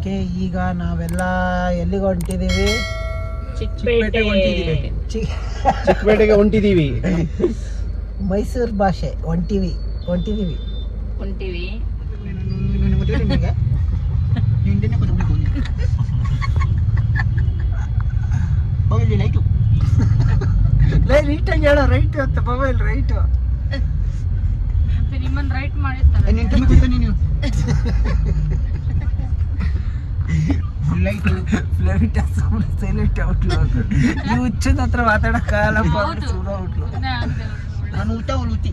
Okay ಈಗ ನಾವೆಲ್ಲ ಎಲ್ಲಿಗೆ ಹೊಂಟಿದ್ದೀವಿ? ಚಿಕ್ಕಪೇಟೆ ಹೊಂಟಿದ್ದೀವಿ. ಚಿಕ್ಕಪೇಟೆಗೆ ಹೊಂಟಿದೀವಿ ಮೈಸೂರು ಭಾಷೆ ಹೊಂಟಿವಿ ಹೊಂಟಿದ್ದೀವಿ ಹೊಂಟಿವಿ. ಲೈಟು ರೈಟಾಗಿ ಹೇಳೋ ರೈಟ್ ಅಂತ ಮೊಬೈಲ್ ರೈಟು. ನಿಮ್ಮನ್ನ ರೈಟ್ ಮಾಡಿರ್ತಾರೆ ನೀನು. ಫ್ಲೈಟ್ ಸೈಲೆಂಟ್ ಔಟ್ಲು ಈ ಹುಚ್ಚದ ಹತ್ರ ಮಾತಾಡಕ್ಕಾಗಲ್ಲಪ್ಪ ಹೌದು. ಸುಮ್ಮನೆ ಔಟ್ಲು ನಾನು ಊಟ ನಾನು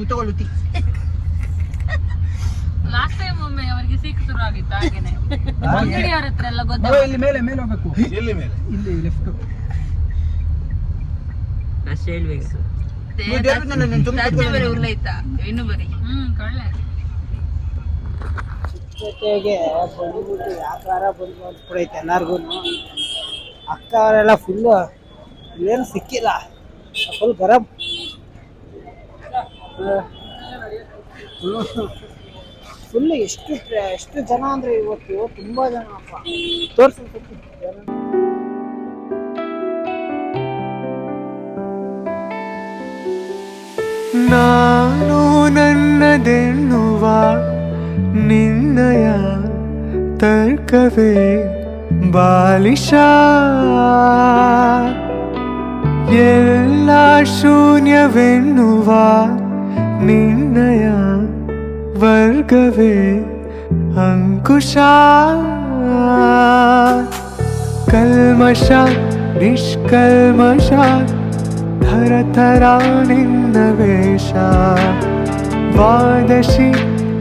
ಊಟ ಒಳುತಿ ಲಾಸ್ಟ್ ಟೈಮ್ ಒಮ್ಮೆ ಅವರಿಗೆ ಸಿಕ್ ಶುರು ಆಗಿತ್ತು ಹಾಗೇನೆ. ಅಂಗಡಿಯವ್ರ ಹತ್ರ ಎಲ್ಲ ಗೊತ್ತ ಇಲ್ಲಿ ಮೇಲೆ ಮೇಲೆ ಹೋಗ್ಬೇಕು. ಇಲ್ಲಿ ಮೇಲೆ? ಇಲ್ಲಿ ಲೆಫ್ಟ್ ಅಷ್ಟೇ ಹೇಳ್ಬೇಕು ಉರ್ಲೈತಾ? ಇನ್ನು ಬರಿ. ಹ್ಮ್ ಕಳ್ಳೆ. ಜೊತೆಗೆ ಬಂದ್ಬಿಟ್ಟು ವ್ಯಾಪಾರ ಬಂದು ಅಂದ್ಬಿಡೈತೆ ಎಲ್ಲರಿಗೂ. ಅಕ್ಕ ಅವರೆಲ್ಲ ಫುಲ್ಲು ಏನು ಸಿಕ್ಕಿಲ್ಲ. ಫುಲ್ ಗರಂ. ಫುಲ್ ಎಷ್ಟು ಎಷ್ಟು ಜನ ಅಂದರೆ ಇವತ್ತು? ತುಂಬ ಜನ ಅಪ್ಪ ತೋರ್ಸು. ನಾನು ನನ್ನದೆನ್ನುವ ನಿನ್ನಯ ತರ್ಕವೇ ಬಾಲಿಶ ಎಲ್ಲ ಶೂನ್ಯವೆನ್ನುವ ನಿನ್ನಯ ವರ್ಗವೇ ಅಂಕುಶ ಕಲ್ಮಶ ನಿಷ್ಕಲ್ಮಶ ಥರ ಥರ ನಿನ್ನ ವೇಷ ದ್ವಾದಶಿ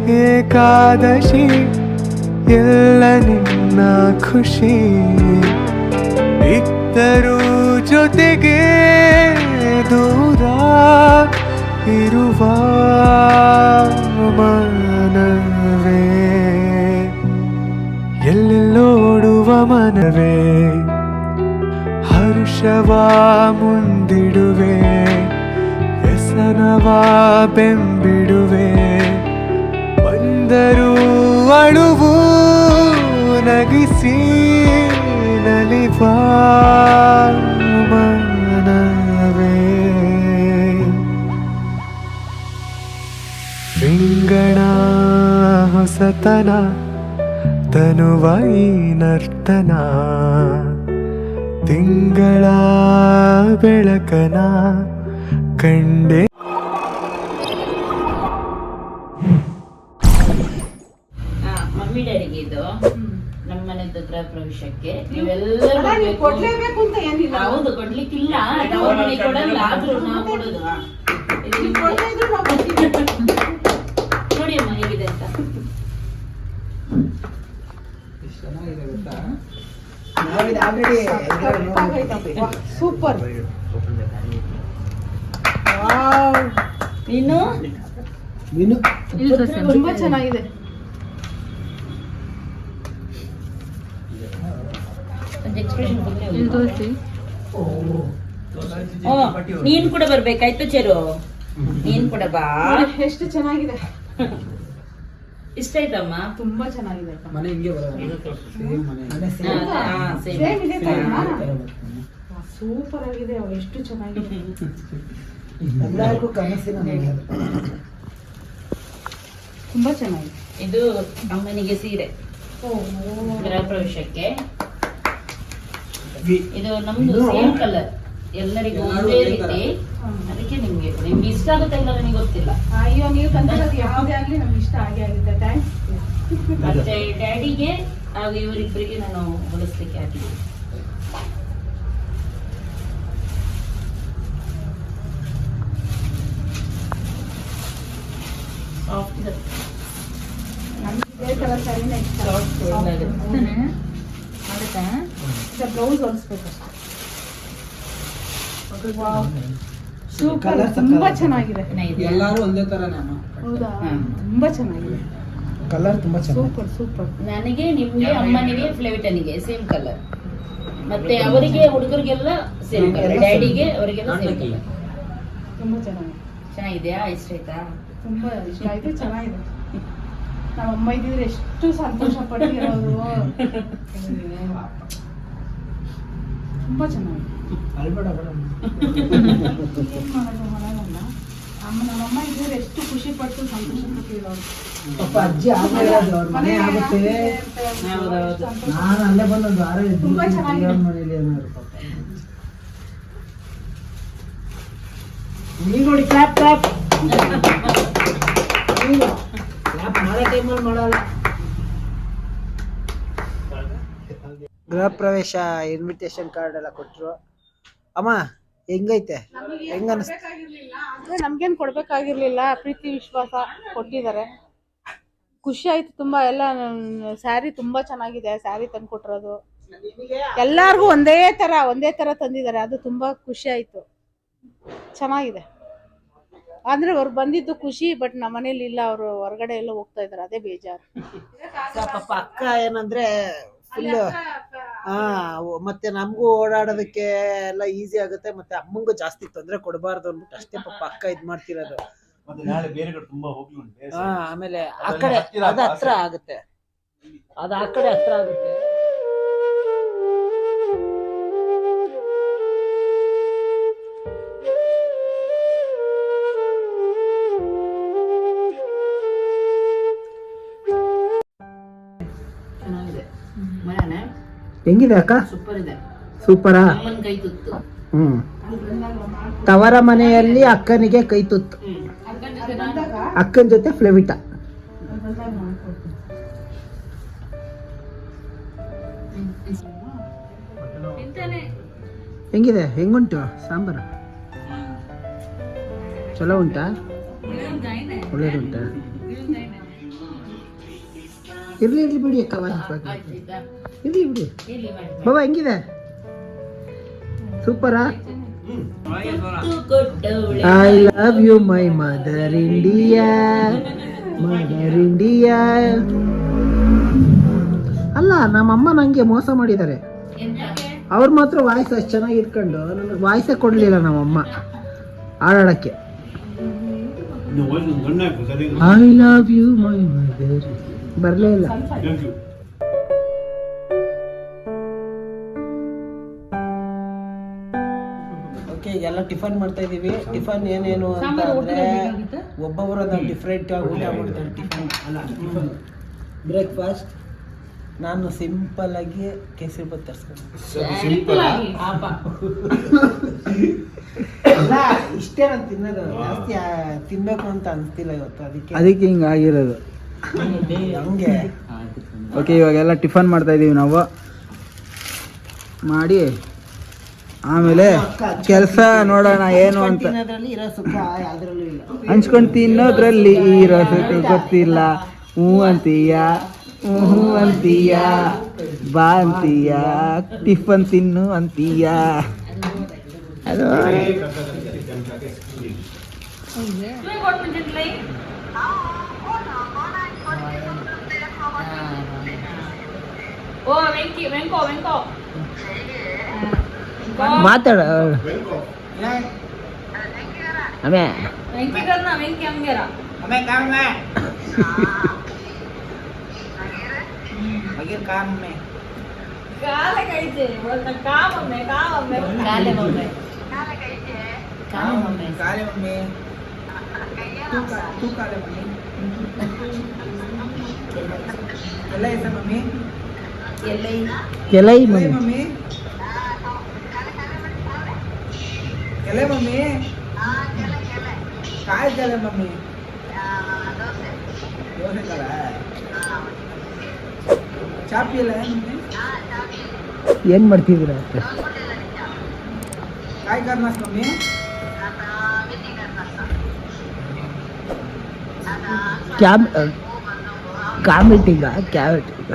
ಏಕಾದಶಿ, ಎಲ್ಲ ನಿನ್ನ ಖುಷಿ. ಇದ್ದರೂ ಜೊತೆಗೆ ದೂರ ಇರುವ ಮನವೇ. ಎಲ್ಲೋಡುವ ಮನವೇ. ಹರ್ಷವ ಮುಂದಿಡುವೆ, ವ್ಯಸನವ ಬೆಂಬಿಡುವೆ. ಬಂದರೂ ಅಳುವು ನಗಿಸಿ ನಲಿವ ಮನವೇ ರಿಂಗಣ ಹೊಸತನ ತನುವ ಈ ನರ್ತನ ತಿಂಗಳ ಬೆಳಕನ ಕಂಡೆ ಮನೆದು ಗೃಹ ಪ್ರವೇಶಕ್ಕೆ ನೀವೆಲ್ಲರೂ. ಹೌದು ಕೊಡ್ಲಿಕ್ಕಿಲ್ಲ. ಮನೆ ಕೊಡಲ್ಲ ಆದ್ರೂ ನಾವು ಕೊಡೋದು. ನೋಡಿ ಅಮ್ಮ ಹೇಗಿದೆ ಅಂತ. ಸೂಪರ್ ನೀನು? ತುಂಬಾ ಚೆನ್ನಾಗಿದೆ. ನೀನ್ ಕೂಡ ಬರ್ಬೇಕಾಯ್ತು ಚೆರು. ನೀನ್ ಕೂಡ ಬಾ. ಎಷ್ಟು ಚೆನ್ನಾಗಿದೆ. ಇಷ್ಟ ಆಯ್ತಮ್ಮ? ತುಂಬಾ ಚೆನ್ನಾಗಿದೆ ಮನೆ ಹಿಂಗೆ. ಸೂಪರ್ ಆಗಿದೆ ಅವ್ ಎಷ್ಟು ಚೆನ್ನಾಗಿದೆ. ಎಲ್ಲರಿಗೂ ಕನಸಿನ ತುಂಬಾ ಚೆನ್ನಾಗಿದೆ. ಇದು ಅಮ್ಮನಿಗೆ ಸೀರೆ. ಓ ಗೃಹ ಪ್ರವೇಶಕ್ಕೆ ಇದು ನಮ್ದು ಸೇಮ್ ಕಲರ್ ಎಲ್ಲರಿಗೂ ಒಂದೇ ರೀತಿ. ಅದಕ್ಕೆ ನಿಮ್ಗೆ ನಿಮ್ಗೆ ಇಷ್ಟ ಆಗುತ್ತೆ ಇಲ್ಲ ನನಗೆ ಗೊತ್ತಿಲ್ಲ. ಅಯ್ಯೋ ನೀವು ತಂದಿರೋದು ಯಾವುದೇ ಆಗ್ಲಿ ನಮ್ಗೆ ಇಷ್ಟ ಆಗೇ ಆಗುತ್ತೆ. ಥ್ಯಾಂಕ್ಸ್ ಮತ್ತೆ ಡ್ಯಾಡಿಗೆ ಹಾಗೂ ಇವರಿಬ್ಬರಿಗೆ ನಾನು ಹೊಲಿಸ್ಲಿಕ್ಕೆ ಹಾಕಿದ್ದೀನಿ ಸಾಫ್ಟ್ ಇದೆ ನಮ್ಗೆ ಇದೇ ಇಷ್ಟ. ಸಾಫ್ಟ್ ಆಗುತ್ತಾ ಬ್ಲೌಸ್ ಹೊಲಿಸ್ಬೇಕಷ್ಟೆ Colour ಸೂಪರ್ ಕಲರ್ ತುಂಬಾ ಚೆನ್ನಾಗಿದೆ. ಎಲ್ಲರೂ ಒಂದೇ ತರ ಹೌದಾ? ತುಂಬಾ ಚೆನ್ನಾಗಿದೆ. ಕಲರ್ ತುಂಬಾ ಚೆನ್ನಾಗಿ ಸೂಪರ್ ಸೂಪರ್ ನನಗೆ ನಿಮಗೆ ಅಮ್ಮನಿಗೆ ಫ್ಲೇವಿಟನಿಗೆ ಸೇಮ್ ಕಲರ್ ಮತ್ತೆ ಅವರಿಗೆ ಹುಡುಗರಿಗೆಲ್ಲ ಸೇಮ್ ಕಲರ್ ಡ್ಯಾಡಿಗೆ ಅವರಿಗೆಲ್ಲ ಸೇಮ್ ಕಲರ್ ತುಂಬಾ ಚೆನ್ನಾಗಿದೆ. ಚೆನ್ನಾಗಿದೆಯಾ? ಇಷ್ಟ ಆಯ್ತಾ? ತುಂಬಾ ಇಷ್ಟ. ಆಯ್ತು ಚೆನ್ನಾಗಿದೆ. ನಮ್ಮ ಅಮ್ಮ ಇದ್ದಿದ್ರೆ ಎಷ್ಟು ಸಂತೋಷ ಪಟ್ಟಿರೋದು ತುಂಬಾ ಚೆನ್ನಾಗಿ ಅಳ್ಬೇಡ ಬೇಡ ಏನ್ ನಮ್ಮ ಅಮ್ಮ ಇದ್ದಿದ್ರೆ ಎಷ್ಟು ಖುಷಿ ಪಟ್ಟು ಸಂತೋಷ ಪಟ್ಟಿರೋರು ಪಾಪ ಅಜ್ಜಿ ಆಮೇಲೆ ಅವ್ರ ಮನೆ ಆಗುತ್ತೆ. ನಾನು ಅಲ್ಲೇ ಬಂದು ಒಂದು ವಾರ ತುಂಬಾ ಚೆನ್ನಾಗಿದೆ. ದೇವ್ರ ಮನೇಲಿ ಏನಾದ್ರು ಪಾಪ. ಈಗ ನೋಡಿ ಕ್ಲಾಪ್ ಕ್ಲಾಪ್. ಗೃಹ ಪ್ರವೇಶ ಇನ್ವಿಟೇಷನ್ ಕಾರ್ಡ್ ಎಲ್ಲ ಕೊಟ್ಟರು ಅಮ್ಮ, ಹೆಂಗೈತೆ? ಹೆಂಗ ಅಂದ್ರೆ ನಮ್ಗೇನ್ ಕೊಡ್ಬೇಕಾಗಿರ್ಲಿಲ್ಲ, ಪ್ರೀತಿ, ವಿಶ್ವಾಸ ಕೊಟ್ಟಿದ್ದಾರೆ. ಖುಷಿ ಆಯ್ತು ತುಂಬಾ, ಎಲ್ಲ ಸ್ಯಾರಿ ತುಂಬಾ ಚೆನ್ನಾಗಿದೆ, ಸ್ಯಾರಿ ತಂದು ಕೊಟ್ಟಿರೋದು. ಎಲ್ಲಾರ್ಗು ಒಂದೇ ತರ ಒಂದೇ ತರ ತಂದಿದ್ದಾರೆ, ಅದು ತುಂಬಾ ಖುಷಿ ಆಯ್ತು. ಚೆನ್ನಾಗಿದೆ. ಅಂದ್ರೆ ಅವ್ರು ಬಂದಿದ್ದು ಖುಷಿ ಬಟ್ ನಮ್ಮ ಮನೇಲಿ ಇಲ್ಲ ಅವರು ಹೊರಗಡೆ ಎಲ್ಲ ಹೋಗ್ತಾ ಇದಾರೆ ಅದೇ ಬೇಜಾರು. ಪಾಪ ಅಕ್ಕ ಏನಂದ್ರೆ ಫುಲ್ ಹಾ ಮತ್ತೆ ನಮಗೂ ಓಡಾಡೋದಕ್ಕೆ ಎಲ್ಲ ಈಸಿ ಆಗುತ್ತೆ ಮತ್ತೆ ಅಮ್ಮಂಗೂ ಜಾಸ್ತಿ ತೊಂದರೆ ಕೊಡಬಾರ್ದು ಅಂದ್ಬಿಟ್ಟು ಅಷ್ಟೇ ಪಾಪ ಅಕ್ಕ ಇದ್ ಮಾಡ್ತಿರೋದು. ಮತ್ತೆ ನಾಳೆ ಬೇರೆ ಕಡೆ ತುಂಬಾ ಹೋಗ್ಲಿ ಉಂಟು ಹಾ ಆಮೇಲೆ ಆ ಕಡೆ ಅದು ಹತ್ರ ಆಗುತ್ತೆ. ಅದು ಆ ಕಡೆ ಹತ್ರ ಆಗುತ್ತೆ. ಹೆಂಗಿದೆ ಅಕ್ಕ? ಸೂಪರ್ ಇದೆ ಸೂಪರಾ? ಅಮ್ಮನ ಕೈ ತುತ್ತು. ಹ್ಮ್. ತವರ ಮನೆಯಲ್ಲಿ ಅಕ್ಕನಿಗೆ ಕೈ ತುತ್ತು. ಅಕ್ಕನ ಜೊತೆ ಫ್ಲೆವಿಟ. ಹೆಂಗಿದೆ? ಹೆಂಗುಂಟು ಸಾಂಬಾರು? ಚಲೋ ಉಂಟಾ? ಒಳ್ಳೇದುಂಟಾ? ಇರ್ಲಿ ಇರ್ಲಿ ಬಿಡಿ ಅಕ್ಕ ಇರ್ಲಿ ಬಿಡಿ. ಬಾಬಾ ಹೆಂಗಿದೆ? ಸೂಪರಾ I love you my mother India mother India ಅಲ್ಲ ನಮ್ಮಮ್ಮ ನಂಗೆ ಮೋಸ ಮಾಡಿದ್ದಾರೆ. ಅವ್ರು ಮಾತ್ರ ವಾಯ್ಸ್ ಅಷ್ಟು ಚೆನ್ನಾಗಿ ಇಟ್ಕೊಂಡು ನನಗೆ ವಾಯ್ಸೇ ಕೊಡಲಿಲ್ಲ ನಮ್ಮಮ್ಮ ಹಾಡಾಡೋಕ್ಕೆ I love you my mother ಬರಲೇ ಇಲ್ಲ. ಥ್ಯಾಂಕ್ ಯು ಓಕೆ ಎಲ್ಲ ಟಿಫನ್ ಮಾಡ್ತಾ ಇದೀವಿ. ಟಿಫನ್ ಏನೇನು ಅಂತ ಅಂದ್ರೆ ಒಬ್ಬೊಬ್ಬರು ಅದನ್ನು ಡಿಫ್ರೆಂಟ್ ಆಗಿ ಊಟ ಮಾಡ್ತಾರೆ ಟಿಫನ್. ಅಲ್ಲ ಬ್ರೇಕ್ಫಾಸ್ಟ್ ನಾನು ಸಿಂಪಲ್ ಆಗಿ ಕೇಸರಿ ಬಾತ್ ತರಿಸ್ಕೊಂಡು. ಇಷ್ಟೇ ನಾನು ತಿನ್ನೋದು. ಜಾಸ್ತಿ ತಿನ್ಬೇಕು ಅಂತ ಅನ್ಸ್ತಿಲ್ಲ ಇವತ್ತು ಅದಕ್ಕೆ. ಅದಕ್ಕೆ ಹಿಂಗೆ ಆಗಿರೋದು. ಹಂಗೆ. ಓಕೆ ಇವಾಗೆಲ್ಲ ಟಿಫನ್ ಮಾಡ್ತಾ ಇದೀವಿ ನಾವು. ಮಾಡಿ ಆಮೇಲೆ ಕೆಲಸ ನೋಡೋಣ ಏನು ಅಂತ. ಹಂಚ್ಕೊಂಡು ತಿನ್ನೋದ್ರಲ್ಲಿ ಇರೋ ಸುಖ ಗೊತ್ತಿಲ್ಲ. ಹ್ಞೂ ಅಂತೀಯ ಹ್ಞೂ ಹ್ಞೂ ಅಂತೀಯ ಬಾ ಅಂತೀಯ ಟಿಫನ್ ತಿನ್ನು ಅಂತೀಯ. ಅದು. ಇವಾಗ ಕೊಡ್ತೀನಿ ಓ ವೆಂಕಿ ವೆಂಕೋ ವೆಂಕೋ ಮಾತಾಡ ಆಮೇ ವೆಂಕಿ ಕರ್ನ ವೆಂಕಿ ಹಂಗೇರ ಕಾಲ ಕೈತೆ ಒಳ್ಳೆ ಕಾಮಮ್ಮೆ ಕಾಮಮ್ಮೆ ಕಾಲೆ ಮೊಮ್ಮೆ ಕಾಲೆ ಮೊಮ್ಮೆ ಎಲ್ಲೈ ಕೆಲೈ ಮಮ್ಮಿ ಏನ್ ಮಾಡ್ತಿದ್ದೀರ ಕ್ಯಾಬ್ ಕಾಮಿಟಿಗ ಕ್ಯಾಬಿಟಿಗ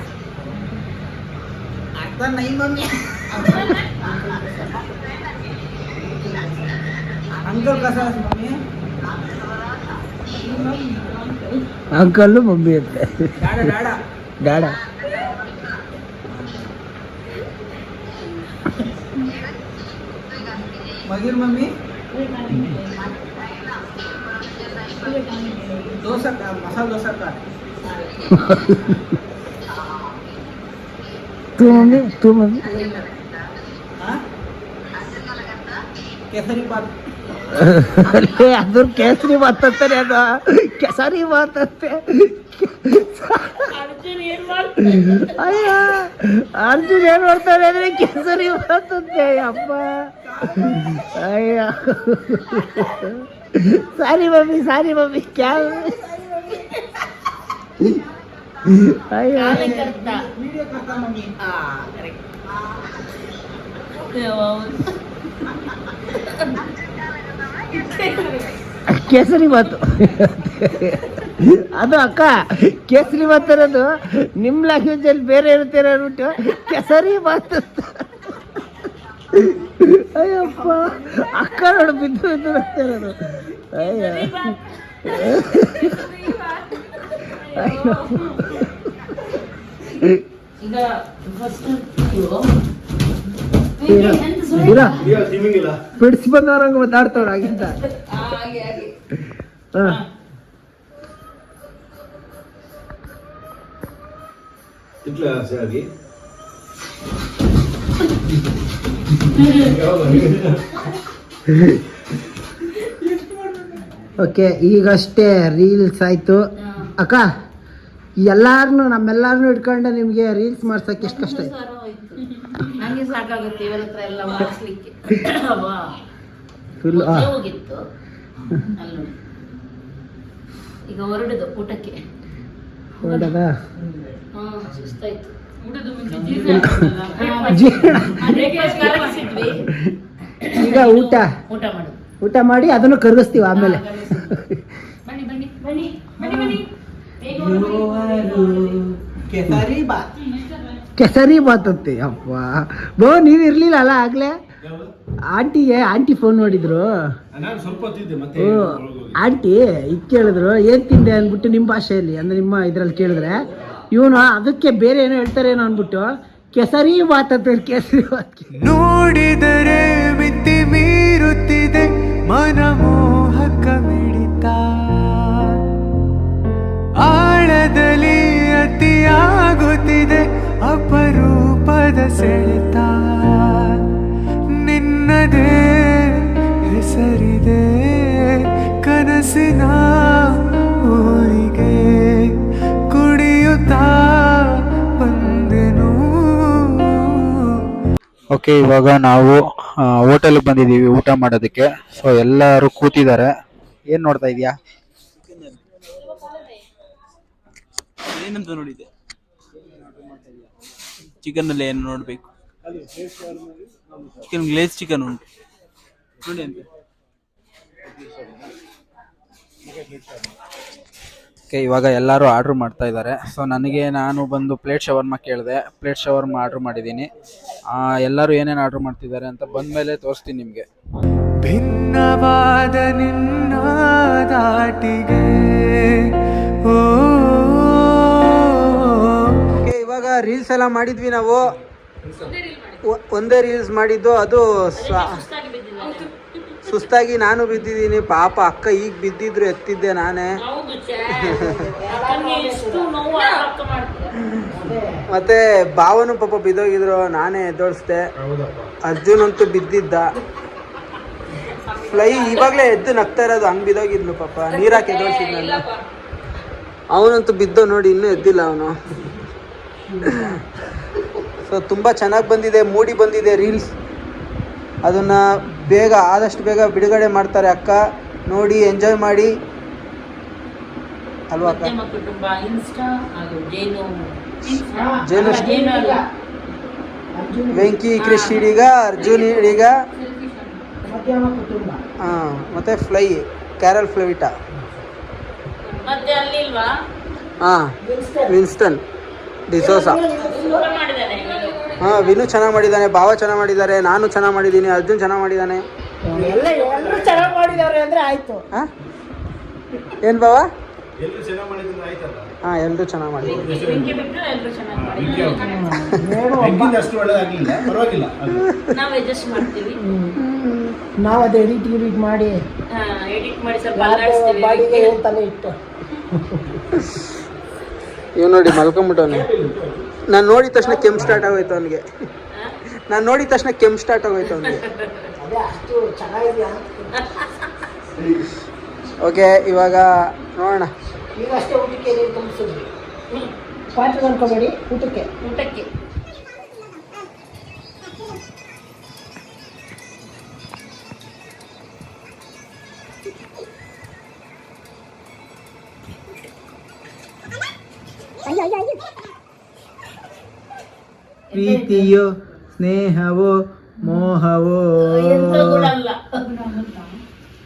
ಅಂಕಲ್ ಮಮ್ಮಿ ಅಂತ ಡ್ಯಾಡ ಮಗಿರ್ ಮಮ್ಮಿ ದೋಸೆ ಮಸಾಲ ದೋಸೆ तू मम्मी तू मम्मी ಕೇಸರಿ ಬಾತ್ ಅಲ್ಲೇ ಅದ್ರ ಕೇಸರಿ ಬಾತ್ ಅಂತಾರೆ ಅದು ಕೆಸರಿ ಬಾತ್ ಅಂತೆ ಅಯ್ಯ ಅರ್ಜುನ್ ಏನ್ ಮಾಡ್ತಾರೆ ಅಂದ್ರೆ ಕೇಸರಿ ಬಾತ್ ಅಂತೆ ಅಪ್ಪ ಅಯ್ಯ ಸಾರಿ ಮಮ್ಮಿ ಸಾರಿ ಮಮ್ಮಿ, ಕ್ಯಾ ಅಯ್ಯ. ಕೇಸರಿ ಬಾತು ಅದು ಅಕ್ಕ, ಕೇಸರಿ ಬಾತ್ ಅನ್ನೋದು ನಿಮ್ಮ ಲ್ಯಾಂಗ್ವೇಜಲ್ಲಿ ಬೇರೆ ಇರುತ್ತೆ ಅಂದ್ಬಿಟ್ಟು ಕೇಸರಿ ಬಾತ್. ಅಯ್ಯಪ್ಪ ಅಕ್ಕ ನೋಡು ಬಿದ್ದು ಬಿದ್ದು ಬರ್ತಾ ಇರೋದು. ಅಯ್ಯ. ಅಯ್ಯೋ. ಈಗ ಫಸ್ಟ್ ಬಿಡಿಸಿ ಬಂದವ್ರಂಗ ಮಾತಾಡ್ತಾವ್ರ ಆಗಿಂತ ಹಾ. ಇಟ್ಲ ಸರಿ. ಓಕೆ ಈಗಷ್ಟೇ ರೀಲ್ಸ್ ಆಯ್ತು. ಅಕ್ಕ ಎಲ್ಲಾರನು ನಮ್ಮೆಲ್ಲಾರನು ಇಟ್ಕೊಂಡು ನಿಮಗೆ ರೀಲ್ಸ್ ಮಾಡ್ಸಕ್ಕೆ ಎಷ್ಟು ಕಷ್ಟ. ಫುಲ್ ಹೋಗಿತ್ತು. ಅಲ್ಲಿ ಈಗ ಹೊರಡುದು ಊಟಕ್ಕೆ. ಹೊರಡದ? ಹಾ ಸುಸ್ತಾಯ್ತು. ಊಟದ ಮುಂಚೆ ಜೀರ್ಣ ಆಗ್ತದಲ್ಲ. ಜೀರ್ಣ ಬ್ರೇಕ್ಫಾಸ್ಟ್ ಕರಗಿಸಿದ್ವಿ ಈಗ ಊಟ ಊಟ. ಮಾಡಿ ಊಟ ಮಾಡಿ ಅದನ್ನು ಕರಗಿಸ್ತೀವಿ ಆಮೇಲೆ. ಬನ್ನಿ ಬನ್ನಿ ಬನ್ನಿ ಬನ್ನಿ ಬನ್ನಿ. ಕೇಸರಿ ಬಾತ್ ಕೆಸರಿ ಬಾತಂತೆ ಅಪ್ಪ. ಬೋ ನೀವು ಇರ್ಲಿಲ್ಲ ಅಲ್ಲ ಆಗ್ಲೇ? ಆಂಟಿಗೆ ಆಂಟಿ ಫೋನ್ ಮಾಡಿದ್ರು. ಆಂಟಿ ಈಗ ಕೇಳಿದ್ರು ಏನ್ ತಿಂದೆ ಅಂದ್ಬಿಟ್ಟು ನಿಮ್ಮ ಭಾಷೆಯಲ್ಲಿ ಅಂದ್ರೆ ನಿಮ್ಮ ಇದ್ರಲ್ಲಿ ಕೇಳಿದ್ರೆ. ಇವನು ಅದಕ್ಕೆ ಬೇರೆ ಏನೋ ಹೇಳ್ತಾರೇನೋ ಅಂದ್ಬಿಟ್ಟು ಕೆಸರಿ ಬಾತ್ ಅಂತ ಕೇಸರಿ ಬಾತ್ ನೋಡಿದರೆ ಓಕೆ, ಇವಾಗ ನಾವು ಹೋಟೆಲ್ಗೆ ಬಂದಿದ್ದೀವಿ ಊಟ ಮಾಡೋದಕ್ಕೆ. ಸೊ ಎಲ್ಲರೂ ಕೂತಿದ್ದಾರೆ. ಏನು ನೋಡ್ತಾ ಇದೀಯಾ? ಚಿಕನ್ ಅಲ್ಲಿ ಏನು ನೋಡ್ಬೇಕು? ಚಿಕನ್ ಗ್ಲೇಸ್ ಚಿಕನ್ ಉಂಟು. ನೋಡಿ ಅಂತ. ಓಕೆ ಇವಾಗ ಎಲ್ಲರೂ ಆರ್ಡ್ರ್ ಮಾಡ್ತಾ ಇದ್ದಾರೆ. ಸೊ ನನಗೆ ನಾನು ಬಂದು ಪ್ಲೇಟ್ ಶವರ್ಮ ಕೇಳಿದೆ. ಪ್ಲೇಟ್ ಶವರ್ಮ ಆರ್ಡ್ರ್ ಮಾಡಿದ್ದೀನಿ. ಆ, ಎಲ್ಲರೂ ಏನೇನು ಆರ್ಡ್ರ್ ಮಾಡ್ತಿದ್ದಾರೆ ಅಂತ ಬಂದ ಮೇಲೆ ತೋರಿಸ್ತೀನಿ ನಿಮಗೆ. ಭಿನ್ನವಾದ ನಿನ್ನ ದಾಟಿಗೆ. ಇವಾಗ ರೀಲ್ಸ್ ಎಲ್ಲ ಮಾಡಿದ್ವಿ ನಾವು. ಒಂದೇ ರೀಲ್ಸ್ ಮಾಡಿದ್ದು. ಅದು ಸ- ಸುಸ್ತಾಗಿ ನಾನು ಬಿದ್ದಿದ್ದೀನಿ. ಪಾಪ ಅಕ್ಕ ಈಗ ಬಿದ್ದಿದ್ರು ಎತ್ತಿದ್ದೆ ನಾನೇ. ಮತ್ತೆ ಭಾವನು ಪಾಪ ಬಿದ್ದೋಗಿದ್ರು ನಾನೇ ಎದ್ದೋಳಿಸ್ದೆ. ಅರ್ಜುನ್ ಅಂತೂ ಬಿದ್ದಿದ್ದ. ಫ್ಲೈ ಇವಾಗಲೇ ಎದ್ದು ನಗ್ತಾ ಇರೋದು ಹಂಗ್ ಬಿದ್ದೋಗಿದ್ನು ಪಾಪ. ನೀರಾಕಿ ಎದ್ದೋಳ್ಸಿದ್ನಲ್ಲ. ಅವನಂತೂ ಬಿದ್ದೋ ನೋಡಿ ಇನ್ನೂ ಎದ್ದಿಲ್ಲ ಅವನು. ಸೊ ತುಂಬ ಚೆನ್ನಾಗಿ ಬಂದಿದೆ ಮೂಡಿ ಬಂದಿದೆ ರೀಲ್ಸ್. ಅದನ್ನು ಬೇಗ ಆದಷ್ಟು ಬೇಗ ಬಿಡುಗಡೆ ಮಾಡ್ತಾರೆ ಅಕ್ಕ. ನೋಡಿ ಎಂಜಾಯ್ ಮಾಡಿ. ಅಲ್ವಾ ಅಕ್ಕ? ಕುಟುಂಬ ಇನ್ಸ್ಟಾ ಜೇನು. ಜೇನು ವೆಂಕಿ ಕ್ರಿಶ್ ಇಡೀಗ ಅರ್ಜುನ್ ಇಡೀಗ ಹಾಂ ಮತ್ತು ಫ್ಲೈ ಕ್ಯಾರಲ್ ಫ್ಲವಿಟಾ ಮತ್ತೆ ಅಲ್ಲಿ ಇಲ್ವಾ ಹಾಂ ವಿನ್ಸ್ಟನ್ ಡಿಸೋಸ. ಹಾಂ ವಿನು ಚೆನ್ನಾಗಿ ಮಾಡಿದ್ದಾನೆ ಭಾವ ಚೆನ್ನಾಗಿ ಮಾಡಿದ್ದಾರೆ ನಾನು ಚೆನ್ನಾಗಿ ಮಾಡಿದ್ದೀನಿ ಅರ್ಜುನ್ ಚೆನ್ನಾಗಿ ಮಾಡಿದ್ದಾನೆ ಚೆನ್ನಾಗಿ ಮಾಡಿದವ್ರೆ ಅಂದ್ರೆ ಆಯ್ತು. ಹಾಂ ಏನು ಭಾವ? ಹಾ ಚೆನ್ನಾಗಿ ಮಾಡಿದ್ರೆ ಆಯ್ತಲ್ಲ? ಹಾಂ ಎಲ್ಲರೂ ಚೆನ್ನಾಗಿ ಮಾಡಿದ್ರು. ಬೆಂಕಿಂದ ಅಷ್ಟು ಒಳ್ಳೇದಾಗ್ಲಿಲ್ಲ ಪರವಾಗಿಲ್ಲ ನಾವು ಅಡ್ಜಸ್ಟ್ ಮಾಡ್ತೀವಿ. ನಾವು ಅದು ಎಡಿಟ್ ಗಿಡಿಟ್ ಮಾಡಿ. ಎಡಿಟ್ ಮಾಡಿ ಸ್ವಲ್ಪ ಅಲ್ಲಾಡಿಸ್ತೀವಿ. ಬಾಡಿಗೆ ತಲೆ ಇಟ್ಟು. ಇವ್ ನೋಡಿ ಮಲ್ಕೊಂಬಿಟ್ಟವನೆ. ನಾನು ನೋಡಿದ ತಕ್ಷಣ ಕೆಮ್ಮು ಸ್ಟಾರ್ಟ್ ಆಗೋಯ್ತು ಅವನಿಗೆ. ನಾನು ನೋಡಿದ ತಕ್ಷಣ ಕೆಮ್ಮು ಸ್ಟಾರ್ಟ್ ಆಗೋಯ್ತು ಅವನಿಗೆ. ಓಕೆ ಇವಾಗ ನೋಡೋಣ. ಊಟಕ್ಕೆ. ಪ್ರೀತಿಯೋ ಸ್ನೇಹವೋ ಮೋಹವೋ?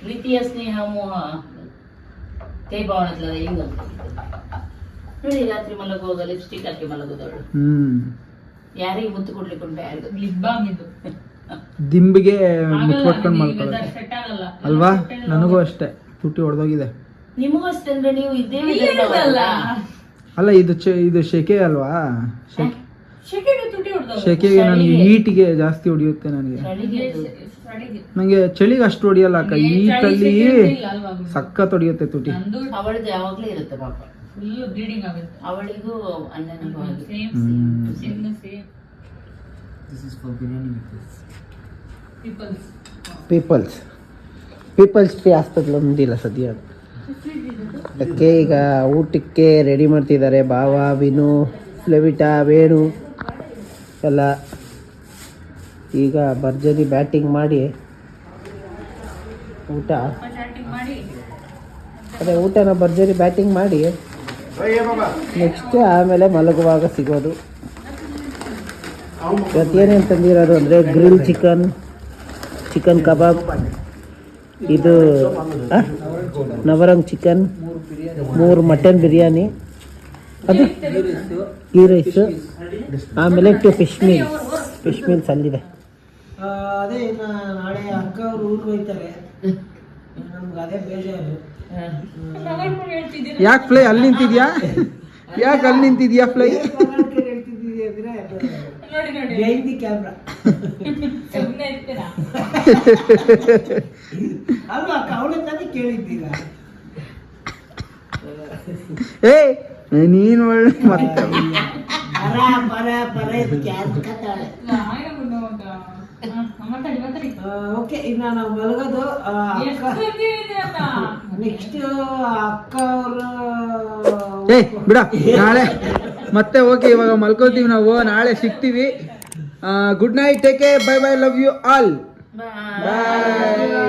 ಪ್ರೀತಿಯ ಸ್ನೇಹ ಮೋಹ. ಕೈ ಭಾವನೆ ಹೆಂಗ ನೋಡಿ ರಾತ್ರಿ ಮಲಗುವಾಗ ಲಿಪ್ಸ್ಟಿಕ್ ಹಾಕಿ ಮಲಗುದವಳು. ಹ್ಮ್. ಯಾರಿಗೆ ಮುತ್ತು ಕೊಡ್ಲಿಕ್ಕೆ ಉಂಟು? ಯಾರಿಗೂ? ಲಿಪ್ ಬಾಮ್ ಇದು ದಿಂಬಿಗೆ ಮುಟ್ಕೊಟ್ಕೊಂಡು ಆಗಲ್ಲ. ಅಲ್ವಾ? ನನಗೂ ಅಷ್ಟೇ. ತುಟಿ ಹೊಡೆದೋಗಿದೆ ನಿಮಗೂ ಅಷ್ಟೇ ಅಂದ್ರೆ ನೀವು ಇದೇ ಅಲ್ಲ ಅಲ್ಲ ಇದು ಇದು ಶೆಕೆ ಅಲ್ವಾ? ಶೆಕೆ. ಶೆಕೆಗೆ ನನಗೆ ಹೀಟಿಗೆ ಜಾಸ್ತಿ ಹೊಡಿಯುತ್ತೆ ನನಗೆ. ನನಗೆ ಚಳಿಗೆ ಅಷ್ಟು ಹೊಡಿಯಲ್ಲ ಅಕ್ಕ. ಹೀಟಲ್ಲಿ? ಸಖತ್ ಹೊಡಿಯುತ್ತೆ ತುಟಿ. ಅವಳದು ಯಾವಾಗ್ಲೂ ಇರುತ್ತೆ ಪಾಪ. ಅವಳಿಗೂ ಪೀಪಲ್ಸ್ ಪೀಪಲ್ಸ್ ಫ್ರೀ ಹಾಸ್ಪಿಟ್ಲ್ ಒಂದಿಲ್ಲ ಸದ್ಯ. ಅದಕ್ಕೆ ಈಗ ಊಟಕ್ಕೆ ರೆಡಿ ಮಾಡ್ತಿದ್ದಾರೆ. ಬಾವಾ ವಿನು ಫ್ಲೆವಿಟಾ ವೇಣು. ಎಲ್ಲ ಈಗ ಭರ್ಜರಿ ಬ್ಯಾಟಿಂಗ್ ಮಾಡಿ ಊಟ. ಅದೇ ಊಟನ ಭರ್ಜರಿ ಬ್ಯಾಟಿಂಗ್ ಮಾಡಿ ನೆಕ್ಸ್ಟ್ ಆಮೇಲೆ ಮಲಗುವಾಗ ಸಿಗೋದು. ಇವತ್ತೇನೇನು ತಂದಿರೋದು ಅಂದರೆ ಗ್ರಿಲ್ ಚಿಕನ್ ಚಿಕನ್ ಕಬಾಬ್ ಇದು ನವರಂಗ್ ಚಿಕನ್ ಮೂರು ಮಟನ್ ಬಿರಿಯಾನಿ. ಅದು ಈ ರೈಸ್ ಆಮೇಲೆ two fish meal fish meals ಅಲ್ಲಿದೆ. ಅದೇ ಇನ್ನು ನಾಳೆ ಅಕ್ಕ ಅವ್ರು ಊರಿಗೆ ಹೋಯ್ತಾರೆ ನಮ್ಗೆ ಅದೇ ಬೇಜಾರು. ಯಾಕೆ ಫ್ಲೈ? ಅಲ್ಲಿ ನಿಂತಿದ್ಯಾ? ಯಾಕೆ ಅಲ್ಲಿ ನಿಂತಿದ್ಯಾ ಫ್ಲೈ? ಹೇಳ್ತಿದ್ದೀವಿ ಅಂದ್ರೆ ನೋಡಿ ನೋಡಿ behind the ಸುಮ್ಮನೆ ಇರ್ತೀರಾ? ಅಲ್ವಾ ಅಕ್ಕ ಅವಳ ತಾನೇ ಕೇಳಿದ್ದೀಗ ಏ ನೀನ್ ಒಳ್ಳೆ ಮತ್ತೆ ಓಕೆ ಇನ್ನು ನಾವು ಮಲಗೋದು. ನೆಕ್ಸ್ಟ್ ಅಕ್ಕ ಅವರು ಏ ಬಿಡ ನಾಳೆ. ಮತ್ತೆ ಓಕೆ ಇವಾಗ ಮಲ್ಕೋತೀವಿ ನಾವು. ನಾಳೆ ಸಿಗ್ತೀವಿ. Good night take bye bye love you all bye